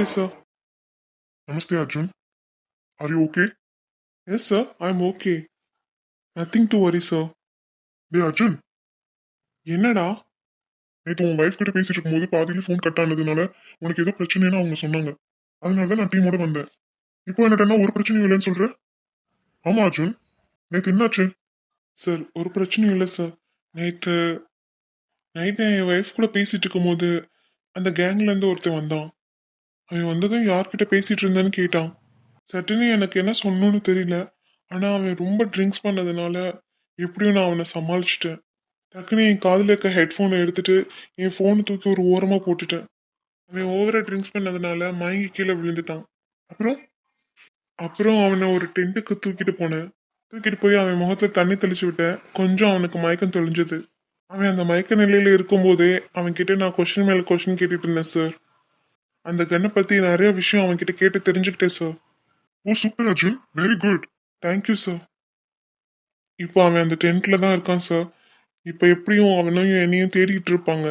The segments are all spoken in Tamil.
Namaste, sir. Namaste, Arjun. Are you okay? Yes, sir. I'm okay. Nothing to worry sir டேய் அர்ஜுன் என்னடா நேற்று உன் ஒய்ஃப் கிட்ட பேசிட்டு இருக்கும்போது பாதியில ஃபோன் கட் ஆனதுனால உனக்கு ஏதோ பிரச்சனைன்னு அவங்க சொன்னாங்க அதனால தான் நான் டீமோட வந்தேன் இப்போ என்னட்டனா ஒரு பிரச்சனையும் இல்லைன்னு சொல்ற ஆமா அர்ஜுன் நேற்று என்னாச்சு சார் ஒரு பிரச்சனையும் இல்லை சார் நேற்று நைட்டு என் ஒய்ஃப் கூட பேசிட்டு இருக்கும்போது அந்த கேங்லேருந்து ஒருத்தன் வந்தான் அவன் வந்ததும் யார்கிட்ட பேசிட்டு இருந்தேன்னு கேட்டான். சட்டுன்னு எனக்கு என்ன சொன்னோன்னு தெரியல. ஆனா அவன் ரொம்ப ட்ரிங்க்ஸ் பண்ணதுனால எப்படியும் நான் அவனை சமாளிச்சிட்டேன். டக்குன்னு என் காதில் இருக்க ஹெட்ஃபோனை எடுத்துட்டு என் ஃபோனை தூக்கி ஒரு ஓரமா போட்டுட்டேன். அவன் ஓவரா ட்ரிங்க்ஸ் பண்ணதுனால மயங்கி கீழே விழுந்துட்டான். அப்புறம்? அப்புறம் அவனை ஒரு டென்ட்டுக்கு தூக்கிட்டு போனேன். தூக்கிட்டு போய் அவன் முகத்துல தண்ணி தெளிச்சு விட்டேன். கொஞ்சம் அவனுக்கு மயக்கம் தெளிஞ்சது. அவன் அந்த மயக்க நிலையில இருக்கும்போதே அவன் கிட்ட நான் கொஸ்டின் மேல கொஸ்டின் கேட்டுட்டு இருந்தேன் சார் அந்த கண்ணை பத்தி நிறைய விஷயம் அவன் கிட்ட கேட்டு தெரிஞ்சுக்கிட்டேன் sir oh super Arjun. Very good thank you sir இப்போ அவன் அந்த டென்ட்ல தான் இருக்கான் சார் இப்போ எப்படியும் அவனையும் என்னையும் தேடிக்கிட்டு இருப்பாங்க.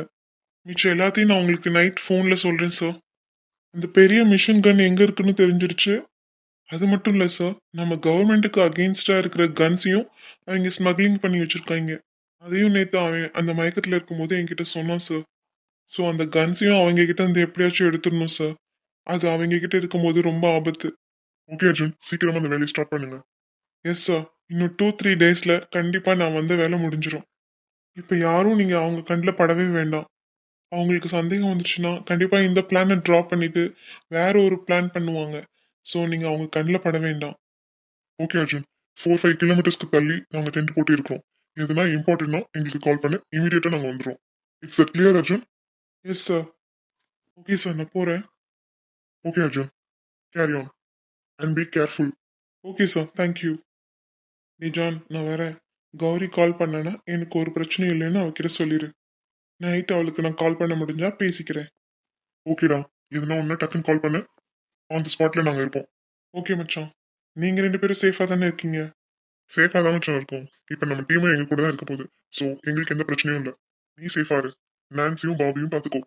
மிச்சம் எல்லாத்தையும் நான் உங்களுக்கு நைட் ஃபோன்ல சொல்றேன் சார் அந்த பெரிய மிஷின் கன் எங்க இருக்குன்னு தெரிஞ்சிருச்சு? அது மட்டும் இல்லை சார் நம்ம கவர்மெண்ட்டுக்கு அகெயின்ஸ்டா இருக்கிற கன்ஸையும் அவங்க ஸ்மக்லிங் பண்ணி வச்சிருக்காங்க. அதையும் நேற்று அவன் அந்த மயக்கத்தில் இருக்கும்போது என்கிட்ட சொன்னான் சார் ஸோ அந்த கன்ஸையும் அவங்க கிட்ட இருந்து எப்படியாச்சும் எடுத்துடணும் சார் அது அவங்க கிட்ட இருக்கும்போது ரொம்ப ஆபத்து. ஓகே அர்ஜுன் சீக்கிரமா அந்த வேலையை ஸ்டார்ட் பண்ணுங்க. எஸ் சார் இன்னும் டூ த்ரீ டேஸில் கண்டிப்பாக நான் வந்து வேலை முடிஞ்சிடும் இப்போ யாரும் நீங்கள் அவங்க கண்ணில் படவே வேண்டாம். அவங்களுக்கு சந்தேகம் வந்துச்சுன்னா கண்டிப்பாக இந்த பிளானை ட்ராப் பண்ணிட்டு வேற ஒரு பிளான் பண்ணுவாங்க. ஸோ நீங்கள் அவங்க கண்ணில் பட வேண்டாம். ஓகே அர்ஜுன். ஃபோர் ஃபைவ் கிலோமீட்டர்ஸ்க்கு தள்ளி நாங்கள் டென்ட் போட்டு இருக்கோம் எதுனா இம்பார்ட்டன்ட்னா எங்களுக்கு கால் பண்ணு. இமீடியட்டாக நாங்கள் வந்துடும் it's a clear Arjun? Yes sir okay sir நான் போகிறேன் okay Arjun carry on and be careful okay sir thank you நீ ஜான் நான் வரேன் கௌரி கால் பண்ணேன்னா எனக்கு ஒரு பிரச்சனையும் இல்லைன்னு அவகிட்ட சொல்லிடு நைட் அவளுக்கு நான் கால் பண்ண முடிஞ்சா பேசிக்கிறேன் ஓகேடா எதுனா ஒன்று டக்குன்னு கால் பண்ணு ஆன் தி ஸ்பாட்டில் நாங்கள் இருப்போம் ஓகே மச்சான் நீங்கள் ரெண்டு பேரும் சேஃபாக தானே இருக்கீங்க சேஃபாக தான் மச்சான் இருக்கும் இப்போ நம்ம டீமும் எங்கள் கூட தான் இருக்க போகுது ஸோ எங்களுக்கு எந்த பிரச்சனையும் இல்லை நீ சேஃபாக இரு நான்சியும் பாபியும் பார்த்துக்கோ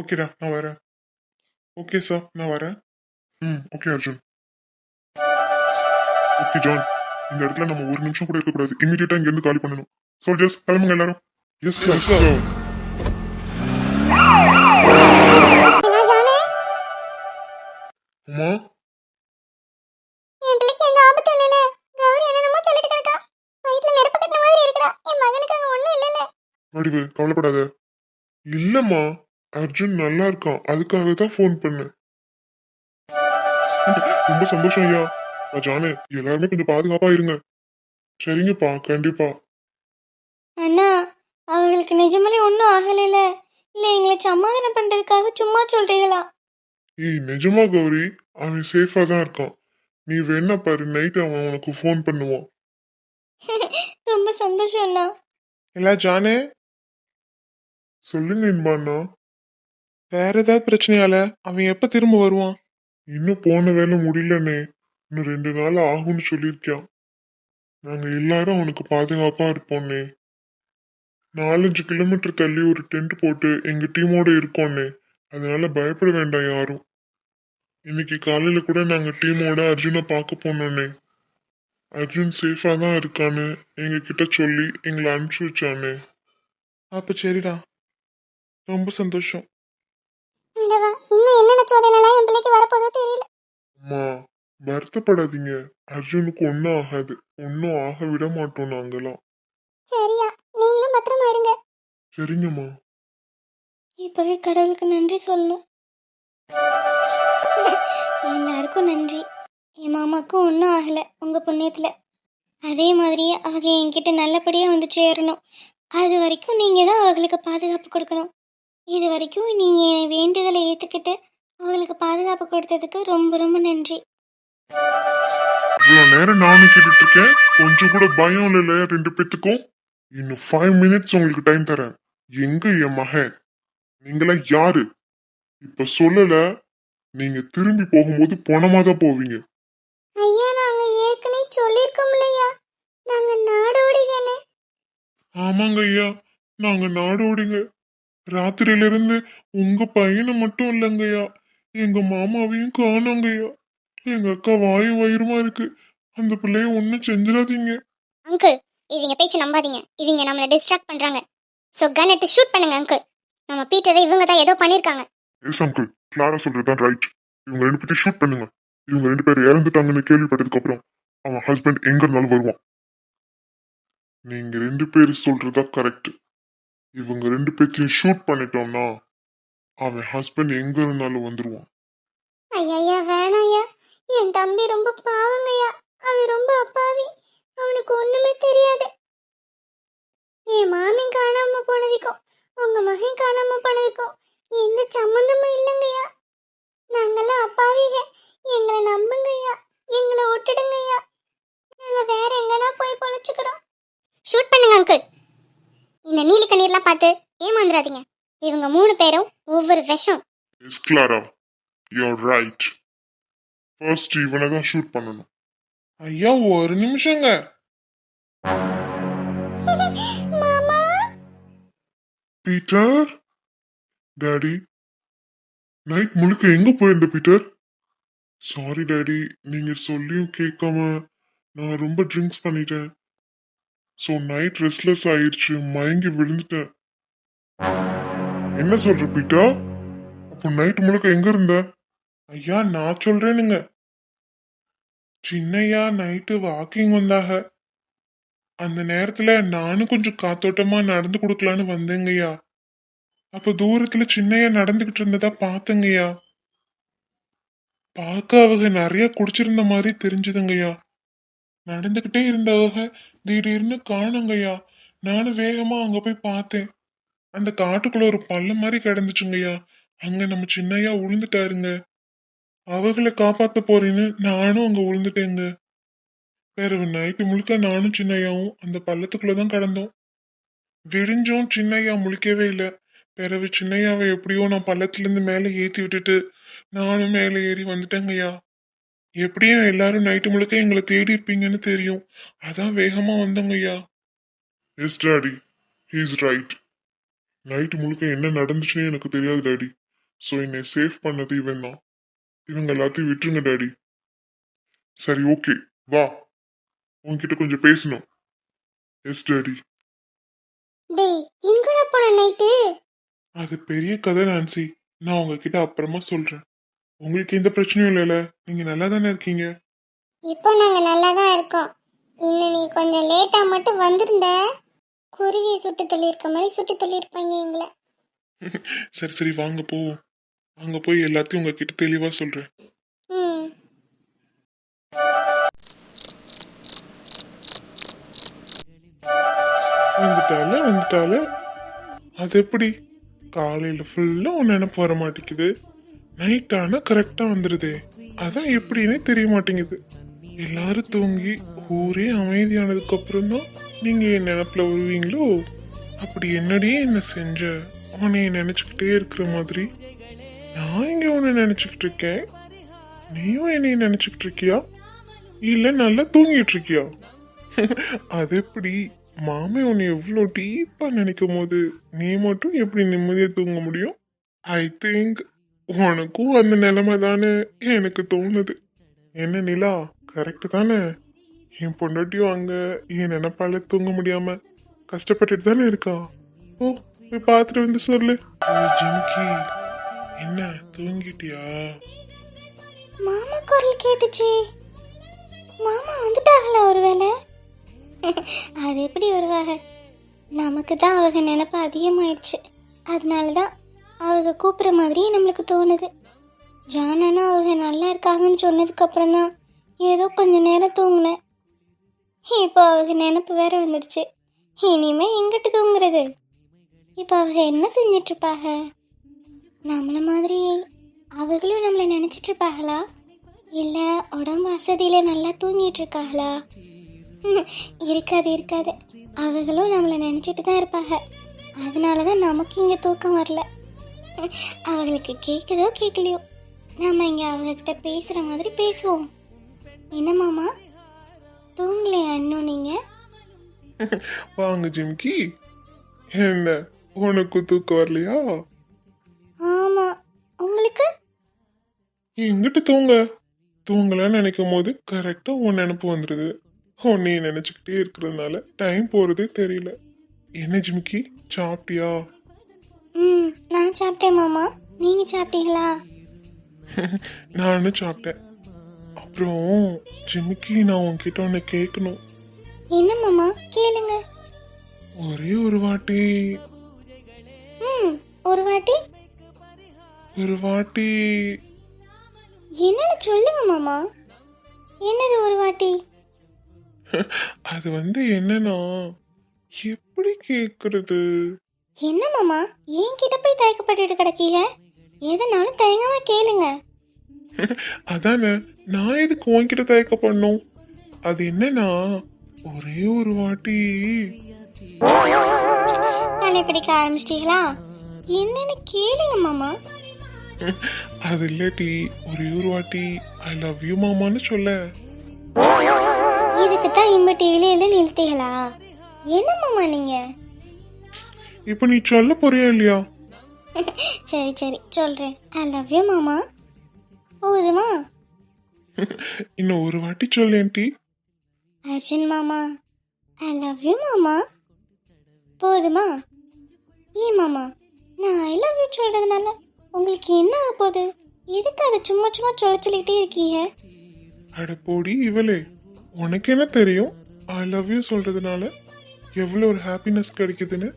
ஓகேடா நான் வரேன். ஓகே சார் நான் வரேன். ம் ஓகே அர்ஜுன். ஓகே ஜான் இந்த இடத்துல நம்ம ஒரு நிமிஷம் கூட இருக்கக்கூடாது. இமீடியட்டா இங்க இருந்து காலி பண்ணணும். சோல்ஜர்ஸ் கிளம்புங்க எல்லாரும். எஸ். என்ன ஜானு? அம்மா? வடிவு கவலைப்படாத. இல்லம்மா அர்ஜுன் நல்லா இருக்கான். அதுக்காக தான் ஃபோன் பண்ணேன். ரொம்ப சந்தோஷம் ஐயா. அப்பா, ஜானு எல்லாருமே கொஞ்சம் பாதுகாப்பா இருங்க. சரிங்கப்பா கண்டிப்பா. அண்ணா அவங்களுக்கு நிஜமாலே ஒன்றும் ஆகலைல. இல்லை எங்களை சமாதானம் பண்றதுக்காக சும்மா சொல்றீங்களா? ஏய் நிஜமா கௌரி அவன் சேஃபா தான் இருக்கான். நீ வேணா பாரு நைட் அவன் உனக்கு ஃபோன் பண்ணுவான். ரொம்ப சந்தோஷம் அண்ணா. இல்லை ஜானே சொல்லுங்க இன்பாண்ணா வேற ஏதாவது பிரச்சனையால அவன் எப்போ திரும்ப வருவான்? இன்னும் போன வேலை முடியலனே இன்னும் ரெண்டு நாள் ஆகும்னு சொல்லியிருக்கான். நாங்க எல்லாரும் அவனுக்கு பாதுகாப்பா இருப்போம்னே நாலஞ்சு கிலோமீட்டர் தள்ளி ஒரு டென்ட் போட்டு எங்க டீமோட இருக்கோம்னே அதனால பயப்பட வேண்டாம் யாரும். இன்னைக்கு காலையில கூட நாங்க டீமோட அர்ஜுனை பார்க்க போனோன்னே அர்ஜுன் சேஃபா தான் இருக்கான்னு எங்க கிட்ட சொல்லி எங்களை அனுப்பிச்சு வச்சானே. அப்போ சரிடா. ரொம்ப சந்தோஷம். ஆண்டவா, இன்னும் என்னென்ன சோதனைலாம் என் பிள்ளைக்கு வரப்போதோ தெரியல. அம்மா வருத்தப்படாதீங்க. அர்ஜுனுக்கு ஒன்றும் ஆகாது. ஒன்றும் ஆக விட மாட்டோம் நாங்கெல்லாம். சரியா. நீங்களும் பத்திரமா இருங்க. சரிங்கம்மா. இப்பவே கடவுளுக்கு நன்றி சொல்லணும். எல்லாருக்கும் நன்றி. என் மாமாக்கும் ஒன்றும் ஆகலை உங்கள் புண்ணியத்தில். அதே மாதிரியே அவங்க என்கிட்ட நல்லபடியாக வந்து சேரணும். அது வரைக்கும் நீங்கள் தான் அவங்களுக்கு பாதுகாப்பு கொடுக்கணும். இது வரைக்கும் நீங்கள் என் வேண்டுதலை ஏற்றுக்கிட்டு அவங்களுக்கு பாதுகாப்பு கொடுத்ததுக்கு ரொம்ப ரொம்ப நன்றி. இவ்வளவு நேரம் நானும் கேட்டுட்டு இருக்கேன் கொஞ்சம் கூட பயம் இல்லைல்ல ரெண்டு பேத்துக்கும். இன்னும் ஃபைவ் மினிட்ஸ் உங்களுக்கு டைம் தரேன். எங்க என் மகன்? நீங்களாம் யாரு? இப்ப சொல்லல நீங்க திரும்பி போகும்போது பணமா தான் போவீங்க. ஐயா நாங்கள் ஏற்கனவே சொல்லியிருக்கோம் இல்லையா? நாங்கள் நாடோடிதானே? ஆமாங்க ஐயா. நாங்க நாடோடிங்க. ராத்திரியில இருந்து உங்க பையனை மட்டும் இல்லைங்கய்யா. எங்க மாமாவையும் காணோங்கய்யா. எங்க அக்கா வாயும் வயிறுமா இருக்கு. அந்த பிள்ளைய ஒன்றும் செஞ்சிடாதீங்க. அங்கிள் இவங்க பேச்சு நம்பாதீங்க. இவங்க நம்மளை டிஸ்ட்ராக்ட் பண்றாங்க. ஸோ கன் எடுத்து ஷூட் பண்ணுங்க அங்கிள் நம்ம பீட்டரை இவங்க தான் ஏதோ பண்ணிருக்காங்க எஸ் அங்கிள் கிளாரா சொல்றதுதான் ரைட் இவங்க ரெண்டு பேர்த்தையும் ஷூட் பண்ணுங்க. இவங்க ரெண்டு பேர் இறந்துட்டாங்கன்னு கேள்விப்பட்டதுக்கு அப்புறம் அவன் ஹஸ்பண்ட் எங்க இருந்தாலும் வருவான். நீங்க ரெண்டு பேர் சொல்றதா கரெக்ட் இவங்க ரெண்டு பேத்தையும் ஷூட் பண்ணிட்டோம்னா அவன் ஹஸ்பண்ட் எங்க இருந்தாலும் வந்துருவான். ஐயா வேணாயா ஐயா. என் தம்பி ரொம்ப பாவங்கய்யா அவன் ரொம்ப அப்பாவி. அவனுக்கு ஒண்ணுமே தெரியாது. என் மாமன் காணாம போனதுக்கும் உங்க மகன் காணாம போனதுக்கும் எந்த சம்மந்தமும் இல்லைங்கய்யா நாங்கெல்லாம் அப்பாவிக. எங்களை நம்புங்கய்யா எங்களை விட்டுடுங்கய்யா நாங்க வேற எங்கன்னா போய் பொழைச்சுக்கிறோம். ஷூட் பண்ணுங்க அங்கிள் இந்த நீலி கண்ணீர்லாம் பார்த்து ஏமாந்துடாதீங்க இவங்க மூணு பேரும் ஒவ்வொரு விஷம். Yes Clara you're right first இவனை தான் ஷூட் பண்ணணும். ஐயா ஒரு நிமிஷங்க. பீட்டர் டாடி நைட் முழுக்க எங்க போயிருந்த பீட்டர் சாரி டாடி நீங்க சொல்லியும் கேட்காம நான் ரொம்ப ட்ரிங்க்ஸ் பண்ணிட்டேன். ஸோ நைட் ரெஸ்ட்லெஸ் ஆயிடுச்சு மயங்கி விழுந்துட்டேன் என்ன சொல்ற பீட்டா? அப்போ நைட் முழுக்க எங்க இருந்த? ஐயா நான் சொல்றேனுங்க சின்னையா நைட்டு வாக்கிங் வந்தாக. அந்த நேரத்துல நானும் கொஞ்சம் காத்தோட்டமா நடந்து கொடுக்கலான்னு வந்தேங்கய்யா. அப்ப தூரத்துல சின்னையா நடந்துகிட்டு இருந்ததா பார்த்தேங்கய்யா. பார்க்க அவங்க நிறைய குடிச்சிருந்த மாதிரி தெரிஞ்சுதுங்கய்யா. நடந்துகிட்டே இருந்தவங்க திடீர்னு காணுங்கய்யா. நானும் வேகமா அங்க போய் பார்த்தேன். அந்த காட்டுக்குள்ள ஒரு பள்ளம் மாதிரி கிடந்துச்சுங்கய்யா. அங்க நம்ம சின்னையா உளுந்துட்டாருங்க அவங்கள காப்பாத்த போறேன்னு நானும் அங்க விழுந்துட்டேங்க பிறகு நைட்டு முழுக்க நானும் சின்னையாவும் அந்த பள்ளத்துக்குள்ளதான் கடந்தோம். விடிஞ்சும் சின்னையா முழிக்கவே இல்லை. பிறகு சின்னையாவை எப்படியோ நான் பள்ளத்துல இருந்து மேலே ஏத்தி விட்டுட்டு நானும் மேலே ஏறி வந்துட்டேங்கய்யா. எப்படியும் எல்லாரும் நைட்டு முழுக்க எங்களை தேடி இருப்பீங்கன்னு தெரியும். அதான் வேகமா வந்தோங்கய்யா yes daddy he's right night முழுக்க என்ன நடந்துச்சுன்னு எனக்கு தெரியாது டாடி ஸோ என்னை சேவ் பண்ணது இவன் தான் இவங்க எல்லாத்தையும் விட்டுருங்க டாடி சரி ஓகே வா. உன்கிட்ட கொஞ்சம் பேசணும். எஸ் டாடி டேய் எங்கடா போன நைட்டு அது பெரிய கதை நான்சி நான் உங்ககிட்ட அப்புறமா சொல்றேன். உங்களுக்கு எந்த பிரச்சனையும் இல்லைல்ல. நீங்க நல்லா தானே இருக்கீங்க? இப்போ நாங்க நல்லா தான் இருக்கோம். இன்னும் நீ கொஞ்சம் லேட்டா மட்டும் வந்திருந்த. குருவியை சுட்டு தள்ளியிருக்க மாதிரி சுட்டு தள்ளியிருப்பாங்க எங்களை. சரி சரி வாங்க போவோம். அங்க போய் எல்லாத்தையும் உங்ககிட்ட தெளிவா சொல்றேன். ம். வந்துட்டால வந்துட்டால. அது எப்படி? காலையில ஃபுல்லா உன் நினப்பு வர மாட்டேங்குது நைட் ஆனா கரெக்டா வந்துடுதே அதான் எப்படின்னே தெரிய மாட்டேங்குது. எல்லாரும் தூங்கி ஊரே அமைதியானதுக்கு அப்புறம் தான் நீங்க என் நினப்புல வருவீங்களோ? அப்படி என்னடியே என்ன செஞ்ச? உன்னைய நினைச்சுக்கிட்டே இருக்கிற மாதிரி. நான் இங்க உன்னை நினைச்சுக்கிட்டு இருக்கேன். நீயும் என்னைய நினைச்சுக்கிட்டு இருக்கியா? இல்ல நல்லா தூங்கிட்டு இருக்கியா? அது எப்படி? மாமே உன்னை எவ்வளோ டீப்பா நினைக்கும் போது நீ மட்டும் எப்படி நிம்மதியா தூங்க முடியும்? ஐ திங்க் உனக்கும் அந்த நிலைமை தானே எனக்கு தோணுது. என்ன நிலா? கரெக்டு தானே? என் பொண்டாட்டியும் அங்க என் நினைப்பால தூங்க முடியாம கஷ்டப்பட்டுட்டு தானே இருக்கா? ஓ போய் பார்த்துட்டு வந்து சொல்லு. ஏய், ஜிமிக்கி என்ன தூங்கிட்டியா? மாமா குரல் கேட்டுச்சு. மாமா வந்துட்டாங்களா ஒருவேளை? அது எப்படி வருவாங்க நமக்கு தான் அவங்க நினப்பு அதிகமாயிடுச்சு. அதனால தான் அவங்க கூப்பிட்ற மாதிரியே நம்மளுக்கு தோணுது. ஜானனா அவங்க நல்லா இருக்காங்கன்னு சொன்னதுக்கு அப்புறம் தான் ஏதோ கொஞ்ச நேரம் தூங்கினேன். இப்போ அவங்க நினப்பு வேற வந்துடுச்சு. இனிமே எங்கிட்டு தூங்குறது? இப்போ அவங்க என்ன செஞ்சிட்டு இருப்பாங்க நம்மள மாதிரி அவர்களும் நம்மளை நினைச்சிட்டு இருப்பாங்களா இல்ல உடம்பு வசதியில நல்லா தூங்கிட்டு இருக்காங்களா ம், இருக்காது இருக்காது. அவர்களும் நம்மளை நினைச்சிட்டு தான் இருப்பாங்க. அதனால தான் நமக்கு இங்க தூக்கம் வரல. அவங்களுக்கு கேட்குதோ கேட்கலையோ நம்ம இங்க அவங்க கிட்ட பேசுற மாதிரி பேசுவோம். என்ன மாமா? தூங்கலையா இன்னும் நீங்க? வாங்க ஜிம்கி. என்ன உனக்கு தூக்கம் வரலையா? ஆமா உங்களுக்கு? எங்கிட்ட தூங்க? தூங்கலாம்னு நினைக்கும் போது கரெக்டா உன் நினப்பு வந்துடுது உன்னைய நினைச்சுக்கிட்டே இருக்கிறதுனால டைம் போறதே தெரியல. என்ன ஜிமிக்கி சாப்பிட்டியா? ம் நான் சாப்பிட்டேன் மாமா. நீங்கள் சாப்பிட்டீங்களா? நானும் சாப்பிட்டேன். அப்புறம் ஜிமிக்கி நான் உன்கிட்ட ஒன்று கேட்கணும். என்ன மாமா? கேளுங்க. ஒரே ஒரு வாட்டி. ம் ஒரு வாட்டி? ஒரு வாட்டி. என்னன்னு சொல்லுங்க மாமா. என்னது ஒரு வாட்டி? அது வந்து என்னன்னா எப்படி கேக்குறது? என்ன மாமா? என்கிட்ட போய் தயக்கப்பட்டுட்டு கிடக்கீங்க? எதனாலும் தயங்காம கேளுங்க. அதானே நான் எதுக்கு உன்கிட்ட தயக்க பண்ணும் அது என்னன்னா ஒரே ஒரு வாட்டி. வேலையை பிடிக்க ஆரம்பிச்சிட்டீங்களா? என்னன்னு கேளுங்க மாமா. அது இல்லாட்டி ஒரே ஒரு வாட்டி ஐ லவ் யூ மாமான்னு சொல்ல. இதுக்கு தான் இம்பட்டி இலையில நிறுத்தீங்களா என்ன மாமா நீங்க? இப்போ நீ சொல்ல போறியா இல்லையா? சரி சரி சொல்றேன். ஐ லவ் யூ மாமா. போதுமா? இன்னும் ஒரு வாட்டி சொல்லேன் டி அர்ஜுன் மாமா ஐ லவ் யூ மாமா. போதுமா? ஏ மாமா நான் ஐ லவ் யூ சொல்றதுனால உங்களுக்கு என்ன ஆக போகுது எதுக்கு அதை சும்மா சும்மா சொல்ல சொல்லிக்கிட்டே இருக்கீங்க? அட போடி இவளே. உனக்கு என்ன தெரியும்? ஐ லவ் யூ சொல்றதுனால எவ்வளோ ஒரு ஹாப்பினஸ் கிடைக்குதுன்னு?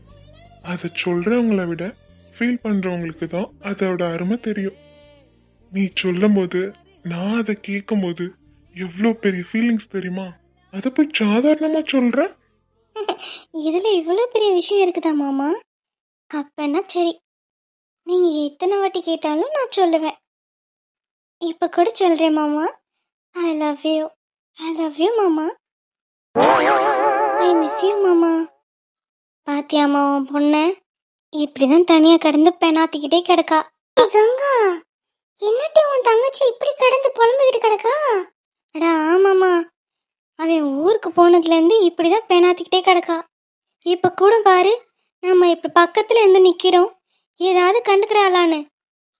அதை சொல்றவங்கள விட ஃபீல் பண்றவங்களுக்கு தான் அதோட அருமை தெரியும். நீ சொல்லும்போது நான் அதை கேட்கும்போது எவ்வளோ பெரிய ஃபீலிங்ஸ் தெரியுமா? அதை போய் சாதாரணமா சொல்கிறேன் இதுல இவ்வளோ பெரிய விஷயம் இருக்குதா மாமா? அப்பன்னா சரி. நீங்க எத்தனை வாட்டி கேட்டாலும் நான் சொல்லுவேன். இப்ப கூட சொல்றேன் மாமா. I love you I love you மாமா. ஐ மிஸ் யூ மாமா. பாத்தியாமா உன் பொண்ண? இப்படிதான் தனியா கடந்து பெணாத்திக்கிட்டே கிடக்கா. கங்கா என்னட்டி உன் தங்கச்சி இப்படி கடந்து புலம்பிக்கிட்டு கிடக்கா? அடா ஆமாம்மா. அவன் ஊருக்கு போனதுலேருந்து இப்படி தான் பேணாத்திக்கிட்டே கிடக்கா. இப்போ கூட பாரு நம்ம இப்போ பக்கத்தில் இருந்து நிற்கிறோம் ஏதாவது கண்டுக்கிறாளான்னு.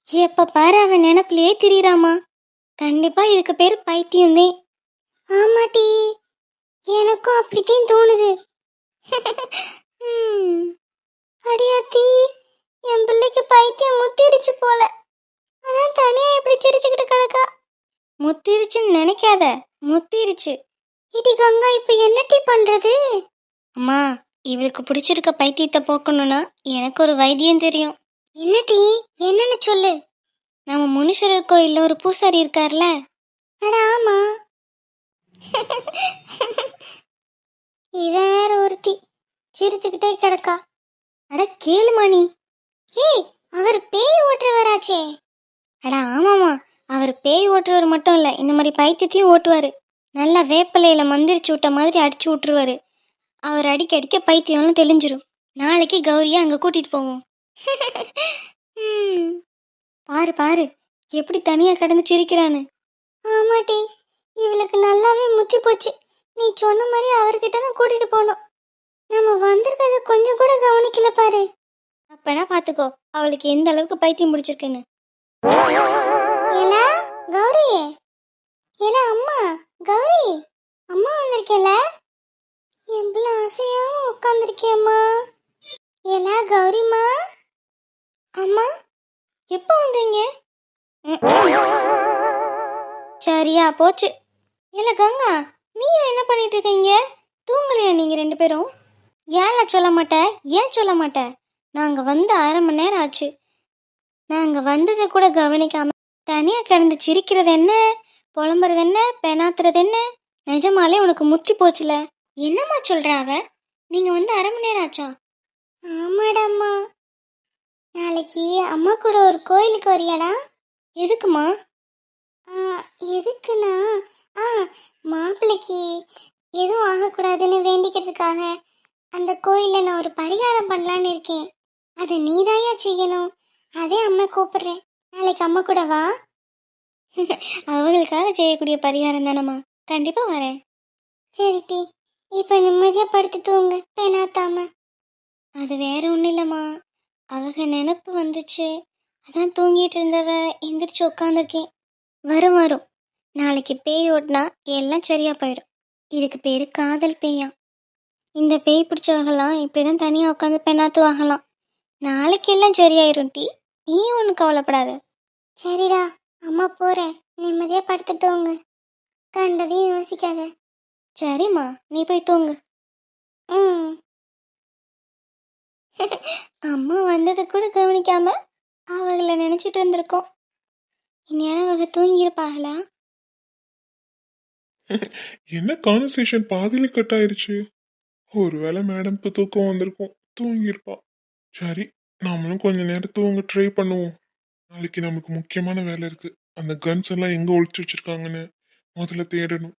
எப்போ பாரு அவன் நினப்பிலேயே திரியிறாமா கண்டிப்பாக இதுக்கு பேர் பைத்தியம்தே ஆமாட்டி எனக்கும் அப்படித்தான் தோணுது. அடியாத்தி என் பிள்ளைக்கு பைத்தியம் முத்திருச்சு போல. அதான் தனியா இப்படி சிரிச்சுக்கிட்டு கிடக்கா. முத்திருச்சுன்னு நினைக்காத முத்திருச்சு. இடி கங்கா இப்ப என்னட்டி பண்றது? அம்மா இவளுக்கு பிடிச்சிருக்க பைத்தியத்தை போக்கணும்னா எனக்கு ஒரு வைத்தியம் தெரியும். என்னட்டி என்னன்னு சொல்லு. நம்ம முனீஸ்வரர் கோயில்ல ஒரு பூசாரி இருக்கார்ல. அட ஆமா. இவன் வேற ஒருத்தி. சிரிச்சுக்கிட்டே கிடக்கா. அட கேளுமா நீ. ஏய் அவர் பேய் ஓட்டுறவராச்சே. அட ஆமாமா அவர் பேய் ஓட்டுறவர் மட்டும் இல்லை இந்த மாதிரி பைத்தியத்தையும் ஓட்டுவார். நல்லா வேப்பிலையில் மந்திரிச்சு விட்ட மாதிரி அடிச்சு விட்டுருவாரு. அவர் அடிக்க அடிக்க பைத்தியம்லாம் தெளிஞ்சிரும். நாளைக்கு கௌரியை அங்கே கூட்டிகிட்டு போவோம். பாரு பாரு. எப்படி தனியாக கடந்து சிரிக்கிறான்னு. ஆமாட்டி இவளுக்கு நல்லாவே முத்தி போச்சு. நீ சொன்ன மாதிரி அவர்கிட்ட தான் கூட்டிகிட்டு போகணும் நம்ம வந்திருக்கிறத கொஞ்சம் கூட கவனிக்கல பாரு. அப்பனா பார்த்துக்கோ அவளுக்கு எந்த அளவுக்கு பைத்தியம் முடிச்சிருக்குன்னு ஏலா கௌரி. ஏலா அம்மா கௌரி. அம்மா வந்திருக்கேல? எவ்வளோ ஆசையாகவும் உட்காந்துருக்கேம்மா ஏலா கௌரிம்மா. அம்மா எப்போ வந்தீங்க? சரியா போச்சு. இல்ல கங்கா நீயும் என்ன பண்ணிட்டு இருக்கீங்க? தூங்கலையா நீங்க ரெண்டு பேரும்? ஏன்ல சொல்ல மாட்டேன் ஏன் சொல்ல மாட்டேன் நாங்கள் வந்து அரை மணி நேரம் ஆச்சு. நாங்கள் வந்ததை கூட கவனிக்காம தனியாக கிடந்து சிரிக்கிறது என்ன? புலம்புறது என்ன? பெணாத்துறது என்ன? நிஜமாலே உனக்கு முத்தி போச்சுல. என்னம்மா சொல்கிற அவ? நீங்கள் வந்து அரை மணி நேரம் ஆச்சா? ஆமாடாம்மா. நாளைக்கு அம்மா கூட ஒரு கோயிலுக்கு வரியாடா? எதுக்குமா? எதுக்குண்ணா? ஆ மாப்பிள்ளைக்கு எதுவும் ஆகக்கூடாதுன்னு வேண்டிக்கிறதுக்காக அந்த கோயிலில் நான் ஒரு பரிகாரம் பண்ணலான்னு இருக்கேன். அதை நீதாயா செய்யணும்? அதே அம்மா கூப்பிடுறேன். நாளைக்கு அம்மா கூட வா. அவங்களுக்காக செய்யக்கூடிய பரிகாரம் தானம்மா. கண்டிப்பாக வரேன். சரி டி. இப்போ நிம்மதியாக படுத்து தூங்க. பெணாத்தாம அது வேற ஒன்றும் இல்லைம்மா. அவங்க நினப்பு வந்துச்சு. அதான் தூங்கிட்டு இருந்தவ எந்திரிச்சு உட்காந்துருக்கேன் வரும் வரும். நாளைக்கு பேய் ஓட்டினா எல்லாம் சரியா போயிடும். இதுக்கு பேர் காதல் பேயா. இந்த பேய் பிடிச்சவங்களாம் இப்படி தான் தனியாக உட்காந்து பெண்ணாத்துவாங்களாம். நாளைக்கு எல்லாம் சரியாயிரும் டி. நீ ஒன்றும் கவலைப்படாத. சரிடா அம்மா போகிறேன் நிம்மதியாக படுத்து தூங்கு. கண்டதையும் யோசிக்காத. சரிம்மா நீ போய் தூங்கு. ம். அம்மா வந்ததை கூட கவனிக்காம அவங்கள நினைச்சிட்டு இருந்திருக்கோம். இந்நேரம் அவங்க தூங்கியிருப்பாங்களா என்ன கான்வர்சேஷன் பாதியில கட் ஆயிருச்சு. ஒருவேளை மேடம்க்கு தூக்கம் வந்திருக்கும். தூங்கியிருப்பா. சரி நாமளும் கொஞ்ச நேரம் தூங்க ட்ரை பண்ணுவோம். நாளைக்கு நமக்கு முக்கியமான வேலை இருக்கு. அந்த கன்ஸ் எல்லாம் எங்க ஒழிச்சு வச்சிருக்காங்கன்னு முதல்ல தேடணும்.